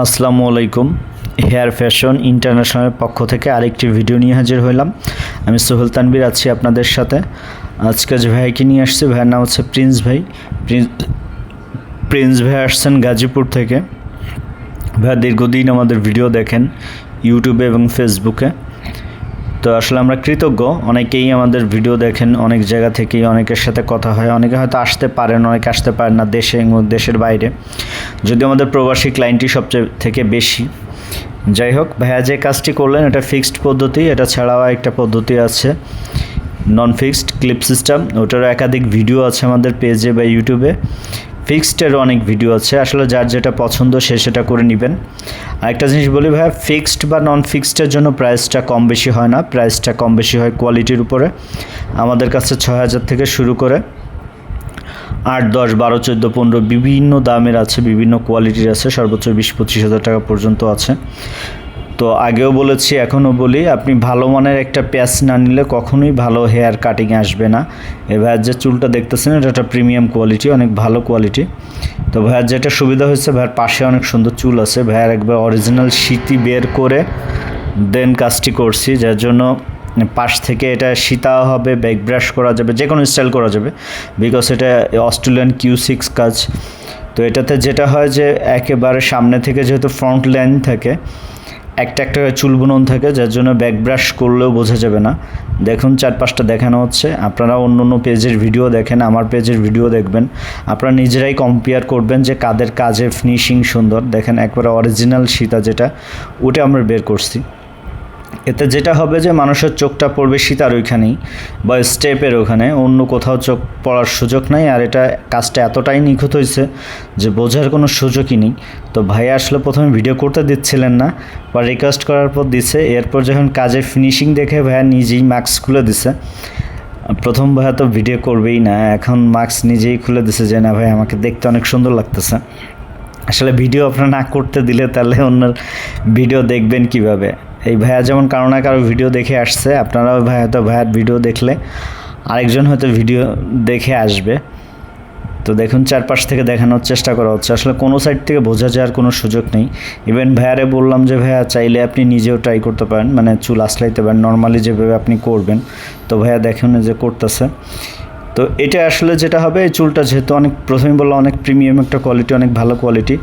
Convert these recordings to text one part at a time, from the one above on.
আসসালামু আলাইকুম। Hair fashion ইন্টারন্যাশনালের পক্ষ থেকে আরেকটি ভিডিও নিয়ে হাজির হইলাম। আমি সোহেল তানবির আছি আপনাদের সাথে। আজকে যে ভাইকে নিয়ে আসছি, ভাইয়ের নাম হচ্ছে প্রিন্স ভাই। প্রিন্স ভাই আসছেন গাজীপুর থেকে। ভাইয়া দীর্ঘদিন আমাদের ভিডিও দেখেন, ইউটিউবে এবং ফেসবুকে। তো আসলে আমরা কৃতজ্ঞ। অনেকেই আমাদের ভিডিও দেখেন, অনেক জায়গা থেকেই অনেকের সাথে কথা হয়। অনেকে হয়তো আসতে পারেন, অনেকে আসতে পারেন না দেশে দেশের বাইরে। যদি আমাদের প্রবাসী ক্লায়েন্টই সবচেয়ে থেকে বেশি। যাই হোক, ভাইয়া যে কাজটি করলেন, এটা ফিক্সড পদ্ধতি, এটা ছাড়াও একটা পদ্ধতি আছে নন ফিক্সড ক্লিপ সিস্টেম ওটারও একাধিক ভিডিও আছে আমাদের পেজে বা ইউটিউবে ফিক্সডেরও অনেক ভিডিও আছে। আসলে যার যেটা পছন্দ সে সেটা করে নেবেন। আরেকটা জিনিস বলি ভাইয়া ফিক্সড বা নন ফিক্সডের জন্য প্রাইসটা কম বেশি হয় না। প্রাইসটা কম বেশি হয় কোয়ালিটির উপরে। আমাদের কাছে ছয় হাজার থেকে শুরু করে আট, দশ, বারো, চোদ্দ, পনেরো বিভিন্ন দামের আছে, বিভিন্ন কোয়ালিটির আছে। সর্বোচ্চ বিশ, পঁচিশ হাজার টাকা পর্যন্ত আছে। তো আগেও বলেছি, এখনও বলি, আপনি ভালো মানের একটা প্যাচ না নিলে কখনোই ভালো হেয়ার কাটিং আসবে না। এ ভাইয়ার যে চুলটা দেখতেছেন, এটা একটা প্রিমিয়াম কোয়ালিটি, অনেক ভালো কোয়ালিটি। তো ভাইয়ার যেটা সুবিধা হয়েছে, ভাইয়ার পাশে অনেক সুন্দর চুল আছে। ভাইয়ার একবার অরিজিনাল শীতি বের করে দেন কাজটি করছি, যার জন্য পাশ থেকে এটা সীতা হবে, ব্যাক ব্রাশ করা যাবে যে কোনো স্টাইল করা যাবে। বিকজ এটা অস্ট্রেলিয়ান কিউ সিক্স কাজ। তো এটাতে যেটা হয় যে, একেবারে সামনে থেকে যেহেতু ফ্রন্ট লাইন থাকে একটা একটা চুল বুনন থাকে, যার জন্য ব্যাক ব্রাশ করলেও বোঝা যাবে না। দেখুন চার পাঁচটা দেখানো হচ্ছে। আপনারা অন্য অন্য পেজের ভিডিও দেখেন, আমার পেজের ভিডিও দেখবেন। আপনারা নিজেরাই কম্পেয়ার করবেন যে কাদের কাজের ফিনিশিং সুন্দর। দেখেন, একবারে অরিজিনাল সীতা যেটা, ওটা আমরা বের করছি। এতে যেটা হবে যে মানুষের চোখটা পড়বে সীতার ওইখানেই বা স্টেপের ওখানে, অন্য কোথাও চোখ পড়ার সুযোগ নাই। আর এটা কাজটা এতটাই নিখুঁত হয়েছে যে বোঝার কোনো সুযোগই নেই। তো ভাই আসলে প্রথমে ভিডিও করতে দিচ্ছিলেন না, বা রিকোয়েস্ট করার পর দিছে। এরপর যখন কাজের ফিনিশিং দেখে ভাইয়া নিজেই মাস্ক খুলে দিছে। প্রথম ভাইয়া তো ভিডিও করবেই না, এখন মাস্ক নিজেই খুলে দিছে যে না ভাই আমাকে দেখতে অনেক সুন্দর লাগতেছে। আসলে ভিডিও আপনারা না করতে দিলে তাহলে অন্য ভিডিও দেখবেন কীভাবে? এই ভাইয়া যেমন কারও না কারও ভিডিও দেখে আসছে, আপনারাও ভাই হয়তো ভাইয়ার ভিডিও দেখলে, আরেকজন হয়তো ভিডিও দেখে আসবে। তো দেখুন, চারপাশ থেকে দেখানোর চেষ্টা করা হচ্ছে। আসলে কোনো সাইড থেকে বোঝা যাওয়ার কোনো সুযোগ নেই। ইভেন ভাইয়ারে বললাম যে, ভাইয়া, চাইলে আপনি নিজেও ট্রাই করতে পারেন। মানে চুল আসলাইতে পারেন। নর্মালি যেভাবে আপনি করবেন। তো ভাইয়া দেখুন যে করতেছে। তো এটা আসলে যেটা হবে, এই চুলটা যেহেতু অনেক, প্রথমে বললাম অনেক প্রিমিয়াম একটা কোয়ালিটি অনেক ভালো কোয়ালিটি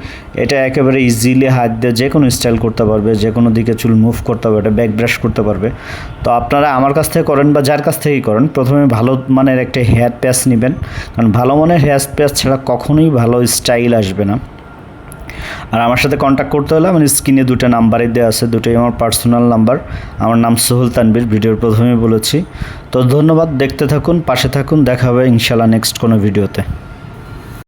এটা একেবারে ইজিলি হাত দিয়ে যে কোনো স্টাইল করতে পারবে, যে কোনো দিকে চুল মুভ করতে পারবে এটা ব্যাক ব্রাশ করতে পারবে। তো আপনারা আমার কাছ থেকে করেন বা যার কাছ থেকেই করেন, প্রথমে ভালো মানের একটা হেয়ার প্যাচ নেবেন। কারণ ভালো মানের হেয়ার প্যাচ ছাড়া কখনোই ভালো স্টাইল আসবে না। আর আমার সাথে কন্ট্যাক্ট করতে হলে আমার স্ক্রিনে দুটো নাম্বারই দেওয়া আছে, দুটোই আমার পার্সোনাল নাম্বার আমার নাম সোহেল তানবির ভিডিওর প্রথমেই বলেছি। তো ধন্যবাদ, দেখতে থাকুন, পাশে থাকুন, দেখা হবে ইনশাল্লাহ নেক্সট কোনো ভিডিওতে